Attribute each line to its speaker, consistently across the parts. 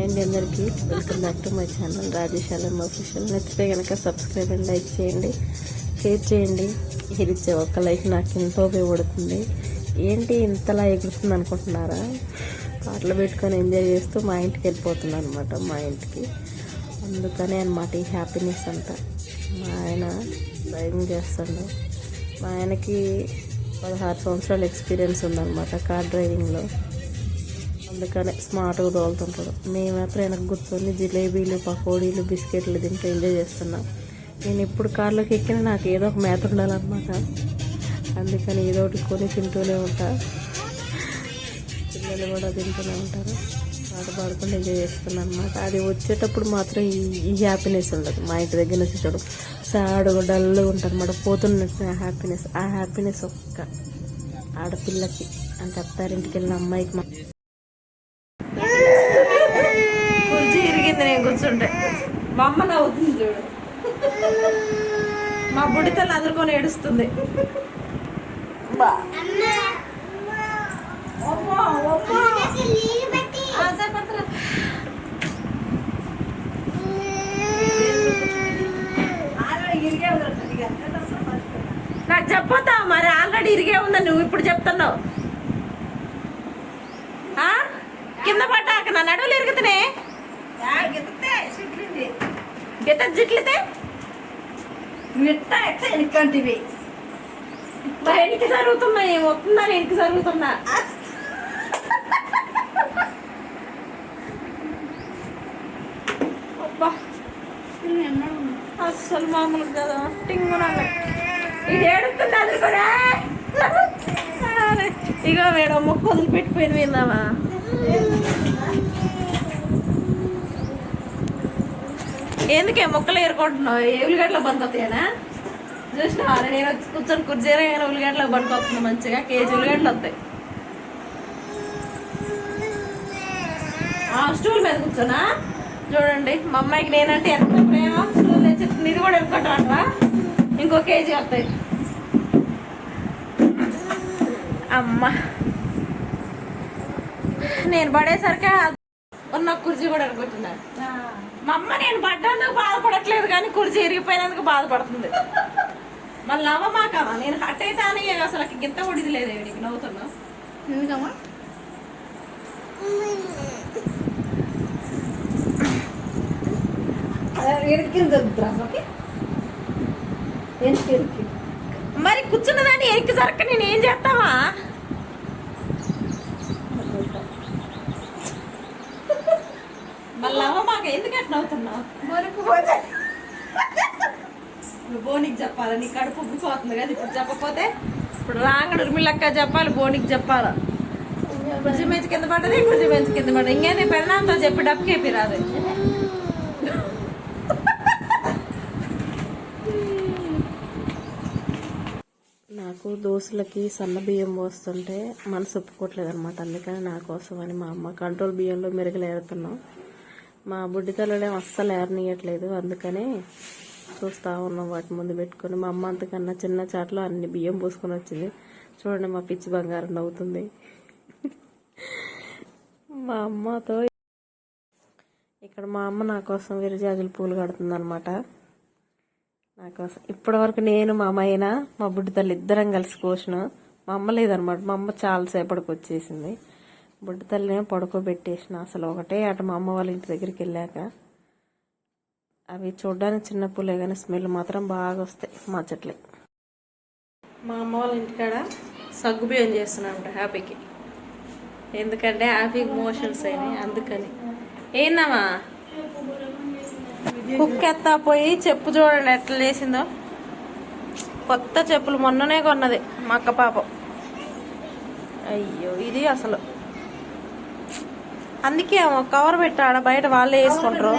Speaker 1: Hi అండి అందరికీ. Welcome back to my channel Rajesh Alam official నచ్చితే కనుక సబ్స్క్రైబ్ అండ్ లైక్ చేయండి. షేర్ చేయండి. మీరు ఒక ఒక్క లైక్ నాకు ఎంతో ఉపయోగపడుతుంది. ఏంటి ఇంతలా ఎగురుతుంది అనుకుంటున్నారా? పాటలు పెట్టుకొని ఎంజాయ్ చేస్తూ మా ఇంటికి వెళ్ళిపోతున్నాను అనమాట మా ఇంటికి. అందుకనే అనమాట ఈ హ్యాపీనెస్ అంతా. మా ఆయన డ్రైవింగ్ చేస్తాడు. మా ఆయనకి పదహారు సంవత్సరాల ఎక్స్పీరియన్స్ ఉందన్నమాట కార్ డ్రైవింగ్లో అందుకనే స్మార్ట్గా తోలుతుంటాడు మేము మాత్రం వెనక కూర్చొని జిలేబీలు పకోడీలు బిస్కెట్లు తింటూ ఎంజాయ్ చేస్తున్నాం. నేను ఎప్పుడు కార్లోకి ఎక్కినా నాకు ఏదో ఒక మేత ఉండాలన్నమాట. అందుకని ఏదో ఒకటి కొని తింటూనే ఉంటా. పిల్లలు కూడా తింటూనే ఉంటారు. పాట పాడుకుంటూ ఎంజాయ్ చేస్తున్నాను అనమాట అది వచ్చేటప్పుడు మాత్రం ఈ ఈ హ్యాపీనెస్ ఉండదు. మా ఇంటి దగ్గర నుంచి చూడు సాడు డల్గా ఉంటుంది అన్నమాట. పోతున్నట్టు హ్యాపీనెస్ ఆ హ్యాపీనెస్ ఒక్క ఆడపిల్లకి. అంటే అత్తారింటికి వెళ్ళిన అమ్మాయికి మా కుర్చీ ఇరిగింది నేను కూర్చుంటే
Speaker 2: మా అమ్మ నవ్వుతుంది చూడు.
Speaker 1: మా బుడితలు అదురుకొని ఏడుస్తుంది. నాకు చెప్పొద్దా మరి ఆల్రెడీ ఇరిగే ఉందని నువ్వు ఇప్పుడు చెప్తున్నావు. ఆ? కింద పడ్డాక నా నడువులు ఇరుగుతున్నాయి. గెత్త జిట్లితే?
Speaker 2: మిట్ట ఎక్క ఎనకంటివి
Speaker 1: మా ఇంటికి జరుగుతున్నాయి వస్తుందా ఇంటికి జరుగుతున్నా? అబ్బా అస్సలు మామూలు కదా టింగు ఇది ఏడుతుంది అదురుకోరా ఇగో మేడం మొక్క వదిలిపెట్టిపోయింది విందామా ఎందుకే మొక్కలు ఏరుకుంటున్నావు? ఏ ఉల్లిగడ్డలో బందవుతాయనా చూసినా నేను కూర్చొని కుర్చీరే కానీ ఉల్లిగడ్డలో బందవుతుంది మంచిగా కేజీ ఉల్లిగడ్డలు వస్తాయి. ఆ స్టూల్ మీద కూర్చోనా? చూడండి మా అమ్మాయికి నేనంటే ఎంత ప్రేమ. స్టూల్ తెచ్చి ఇది కూడా ఎత్తుకుంటారా ఇంకో కేజీ వస్తాయి. అమ్మ. నేను పడేసరికి ఉన్న కుర్చీ కూడా అనుకుంటున్నాను మా అమ్మ నేను పడ్డందుకు బాధపడట్లేదు కానీ కుర్చీ ఇరిగిపోయినందుకు బాధపడుతుంది. మళ్ళీ నవ్వమాకమ్మా నేను హట్ అవుతాను అసలు గింత ఉడిది లేదు నీకు నవ్వుతున్నావు?
Speaker 2: ఎందుకమ్మా?
Speaker 1: మరి కూర్చున్నదాన్ని ఎరికి సరక నేను ఏం చేస్తావా? ఎందుకు అట్లా ఇప్పుడు బోనికి చెప్పాలి? నీ కడుపు ఉబ్బిపోతుంది కదా ఇప్పుడు చెప్పకపోతే? ఇప్పుడు రాంగడు ఉర్మిలక్క చెప్పాలి బోనికి చెప్పాలి? కుర్చీ మంచి కింద పడ్డది కుర్చీ మంచి కింద పడ్డది. ఇంకేంది పెళ్ళంతో చెప్పి డబ్బుకేపి రాదు. నాకు దోశలకి సన్న బియ్యం పోస్తుంటే మనసు ఒప్పుకోవట్లేదు అనమాట అందుకని నా కోసం అని మా అమ్మ కంట్రోల్ బియ్యంలో మెరుగులు ఏరుతున్నాం. మా బుడ్డి తల్లులేం అస్సలు ఏరనీయట్లేదు అందుకనే చూస్తా ఉన్నాం వాటి ముందు పెట్టుకొని. మా అమ్మ అంతకన్నా చిన్న చాట్లో అన్ని బియ్యం పోసుకొని వచ్చింది. చూడండి మా పిచ్చి బంగారం నవ్వుతుంది. మా అమ్మతో ఇక్కడ మా అమ్మ నా కోసం విరజాజులు పూలు కడుతుంది అనమాట నా కోసం. ఇప్పటివరకు నేను మా అమ్మాయిన మా బుడ్డి తల్లి ఇద్దరం కలిసి కోసిన. మా అమ్మ లేదనమాట మా అమ్మ చాలాసేపటికి వచ్చేసింది. బుడ్డ తల్లినే పడుకోబెట్టేసిన. అసలు ఒకటే అటు మా అమ్మ వాళ్ళ ఇంటి దగ్గరికి వెళ్ళాక. అవి చూడడానికి చిన్న పూలే కానీ స్మెల్ మాత్రం బాగా వస్తాయి మా చెట్లే మా అమ్మ వాళ్ళ ఇంటికాడ సగ్గు బియ్యం హ్యాపీకి. ఎందుకంటే హ్యాపీకి మోషన్స్ అయినాయి అందుకని. ఏందమ్మా? కుక్ ఎత్తా పోయి చెప్పు చూడండి ఎట్లా లేసిందో. కొత్త చెప్పులు మొన్ననే కొన్నది మా అక్క పాపం. అయ్యో ఇది అసలు. అందుకే కవర్ పెట్టాడ బయట వాళ్ళే వేసుకుంటారు.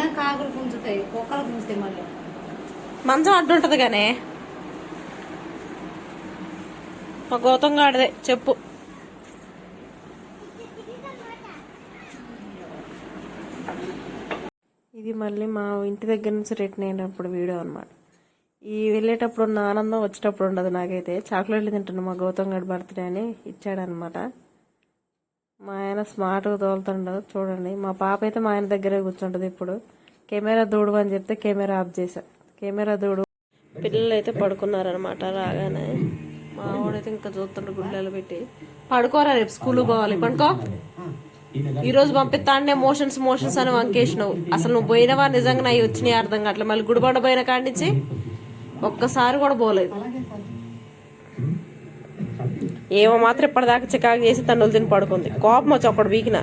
Speaker 1: మంచం అడ్డుంటది కానీ మా గౌతమ్ గాడిదే చెప్పు. ఇది మళ్ళీ మా ఇంటి దగ్గర నుంచి రిటర్న్ అయినప్పుడు వీడియో అనమాట ఈ వెళ్ళేటప్పుడు ఉన్న ఆనందం వచ్చేటప్పుడు ఉండదు నాకైతే. చాక్లెట్లు తింటున్నా మా గౌతమ్ గడి బర్త్డే అని ఇచ్చాడనమాట మా ఆయన స్మార్ట్గా తోలుతుండదు చూడండి. మా పాప అయితే మా ఆయన దగ్గరే కూర్చుంటుంది ఇప్పుడు. కెమెరా దూడు అని చెప్తే కెమెరా ఆఫ్ చేశా. కెమెరా దూడు. పిల్లలు అయితే పడుకున్నారనమాట రాగానే. మా ఆవిడైతే ఇంకా చూస్తుండ్రు గుడ్డలు పెట్టి. పడుకోరా రేపు స్కూల్ పోవాలి. పడుకో. ఈ రోజు పంపిస్తానే మోషన్స్ మోషన్స్ అని వంకేసినావు. అసలు నువ్వు పోయినవా? నిజంగా అయ్యి వచ్చినాయి అర్థం కావట్లేదు మళ్ళీ గుడిబండ పోయిన కాడి నుంచి ఒక్కసారి కూడా పోలేదు. ఏమో మాత్రం ఇప్పటిదాకా చికాకు చేసి తన్నులు తిని పడుకుంది. కోపం వచ్చి అప్పుడు వీకిన.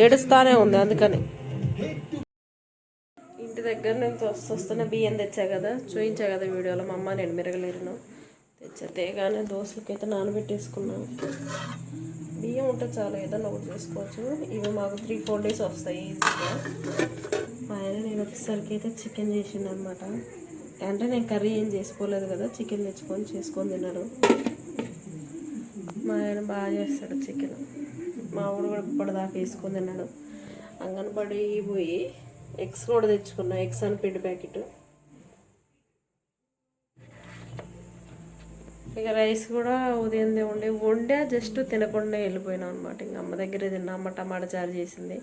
Speaker 1: ఏడుస్తానే ఉంది అందుకని. ఇంటి దగ్గర నుంచి వస్తు వస్తున్న బియ్యం తెచ్చా కదా? చూయించా కదా వీడియోలో మా అమ్మ నేను మిరగలేరును. తెచ్చా. తేగానే దోశలకైతే నానబెట్టేసుకున్నాను. బియ్యం ఉంటే చాలు ఏదన్నా ఒకటి చేసుకోవచ్చు. ఇవి మాకు త్రీ ఫోర్ డేస్ వస్తాయి ఈజీగా. మా ఆయన నేను వచ్చేసరికి అయితే చికెన్ చేసిండనమాట అంటే నేను కర్రీ ఏం చేసుకోలేదు కదా చికెన్ తెచ్చుకొని చేసుకొని తిన్నాడు మా ఆయన బాగా చేస్తాడు చికెన్. మా ఊడు కూడా ఇప్పటిదాకా వేసుకొని తిన్నాడు. అంగన్పడి పోయి ఎగ్స్ కూడా తెచ్చుకున్నా ఎగ్స్ అని పిండి ప్యాకెట్. ఇక రైస్ కూడా ఉదయం ఉండే వండే జస్ట్ తినకుండా వెళ్ళిపోయినాం అనమాట ఇంక అమ్మ దగ్గరే తిన్నా అమ్మ టమాటా చారు చేసింది.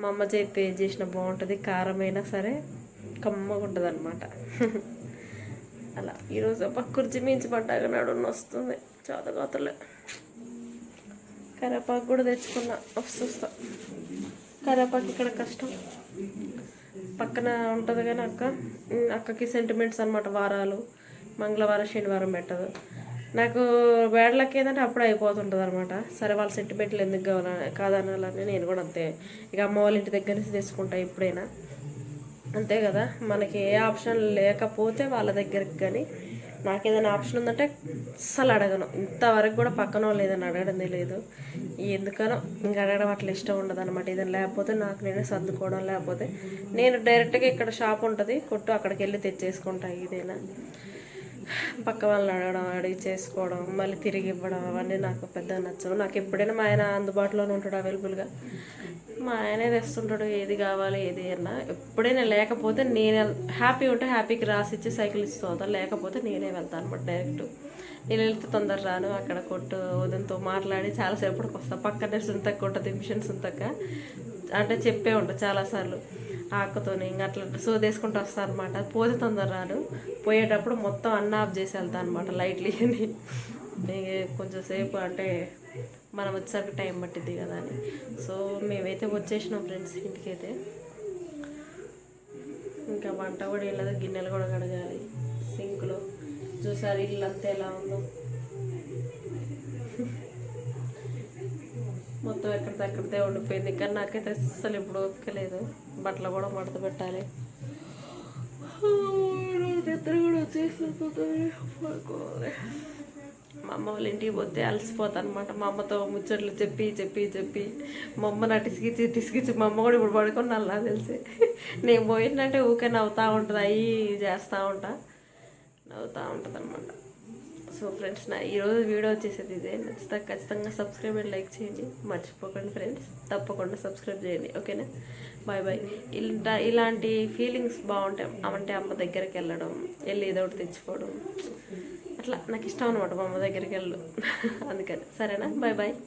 Speaker 1: మా అమ్మ చేతి చేసిన చేసినా బాగుంటుంది కారమైనా సరే కమ్మగా ఉంటుంది అనమాట అలా. ఈరోజు పక్కుర్చి కుర్చీ మించి పడ్డాక నడున్న వస్తుంది చదగతలే కరేపాకు కూడా తెచ్చుకున్నా. వస్తా కరేపాకు ఇక్కడ కష్టం. పక్కన ఉంటుంది కానీ అక్క అక్కకి సెంటిమెంట్స్ అనమాట వారాలు. మంగళవారం శనివారం పెట్టదు. నాకు వేడలకి ఏంటంటే అప్పుడు అయిపోతుంటుంది అనమాట సరే వాళ్ళ సెంటిమెంట్లు ఎందుకు కావాలని కాదనాలని నేను కూడా అంతే. ఇక అమ్మ వాళ్ళ ఇంటి దగ్గర నుంచి తెచ్చుకుంటా ఎప్పుడైనా. అంతే కదా. మనకి ఏ ఆప్షన్ లేకపోతే వాళ్ళ దగ్గరికి కానీ నాకు ఏదైనా ఆప్షన్ ఉందంటే అస్సలు అడగను. ఇంతవరకు కూడా పక్కన వాళ్ళు ఏదైనా అడగడం లేదు. ఎందుకనో ఇంకా అడగడం అట్లా ఇష్టం ఉండదు అనమాట ఏదైనా లేకపోతే నాకు నేనే సర్దుకోవడం లేకపోతే నేను డైరెక్ట్గా ఇక్కడ షాప్ ఉంటుంది కొట్టు అక్కడికి వెళ్ళి తెచ్చేసుకుంటా ఏదైనా పక్క వాళ్ళని అడగడం అడిగి చేసుకోవడం మళ్ళీ తిరిగి ఇవ్వడం అవన్నీ నాకు పెద్ద నచ్చవు. నాకు ఎప్పుడైనా మా ఆయన అందుబాటులోనే ఉంటాడు అవైలబుల్గా మా ఆయనే తెస్తుంటాడు ఏది కావాలి ఏది అన్నా. ఎప్పుడైనా లేకపోతే నేను హ్యాపీ ఉంటే హ్యాపీకి రాసిచ్చి సైకిల్ ఇస్తూ అవుతాను లేకపోతే నేనే వెళ్తాను అనమాట డైరెక్ట్. నేను వెళ్తే తొందర రాను అక్కడ కొట్టు ఉదయంతో మాట్లాడి చాలాసేపటికి వస్తా. పక్కనే సుంతక్క ఉంటుంది మిషన్ సుంతక్క అంటే చెప్పే ఉంటా చాలాసార్లు. ఆ అక్కతోని ఇంకా అట్లా సోదేసుకుంటూ వస్తాను అనమాట పోతే తొందర రాను. పోయేటప్పుడు మొత్తం అన్న ఆఫ్ చేసి వెళ్తాను అనమాట లైట్లీ అని. కొంచెం సేపు అంటే మనం వచ్చేసరికి టైం పట్టిద్ది కదా అని. సో మేమైతే వచ్చేసినాం ఫ్రెండ్స్ ఇంటికైతే. ఇంకా వంట కూడా వెళ్ళదు గిన్నెలు కూడా కడగాలి. సింక్లో చూసారు ఇల్లు అంతా ఎలా ఉందో. మొత్తం ఎక్కడిదక్కడితే ఉండిపోయింది. కానీ నాకైతే అస్సలు ఇప్పుడు ఓపికలేదు బట్టలు కూడా మడత పెట్టాలి. నిద్ర కూడా వచ్చేసి పడుకోవాలి అమ్మ వాళ్ళ ఇంటికి పోతే అలసిపోతాను అనమాట మా అమ్మతో ముచ్చట్లు చెప్పి చెప్పి చెప్పి. మా అమ్మ నా టిసికిచ్చి టిసికిచ్చి మా అమ్మ కూడా ఇప్పుడు పడుకున్నా అలా తెలిసి. నేను పోయిందంటే ఊకే నవ్వుతూ ఉంటుంది అయ్యి చేస్తూ ఉంటా. నవ్వుతూ ఉంటుంది అనమాట సో ఫ్రెండ్స్ నా ఈరోజు వీడియో వచ్చేసేది ఇదే. నచ్చితే ఖచ్చితంగా సబ్స్క్రైబ్ అండ్ లైక్ చేయండి. మర్చిపోకండి ఫ్రెండ్స్. తప్పకుండా సబ్స్క్రైబ్ చేయండి. ఓకేనా? Bye bye. ఇలా ఇలాంటి ఫీలింగ్స్ బాగుంటాయి అంటే అమ్మ దగ్గరికి వెళ్ళడం వెళ్ళి ఏదో ఒకటి తెచ్చుకోవడం. అట్లా. నాకు ఇష్టం అనమాట మా అమ్మ దగ్గరికి వెళ్ళు అందుకని. సరేనా? Bye bye.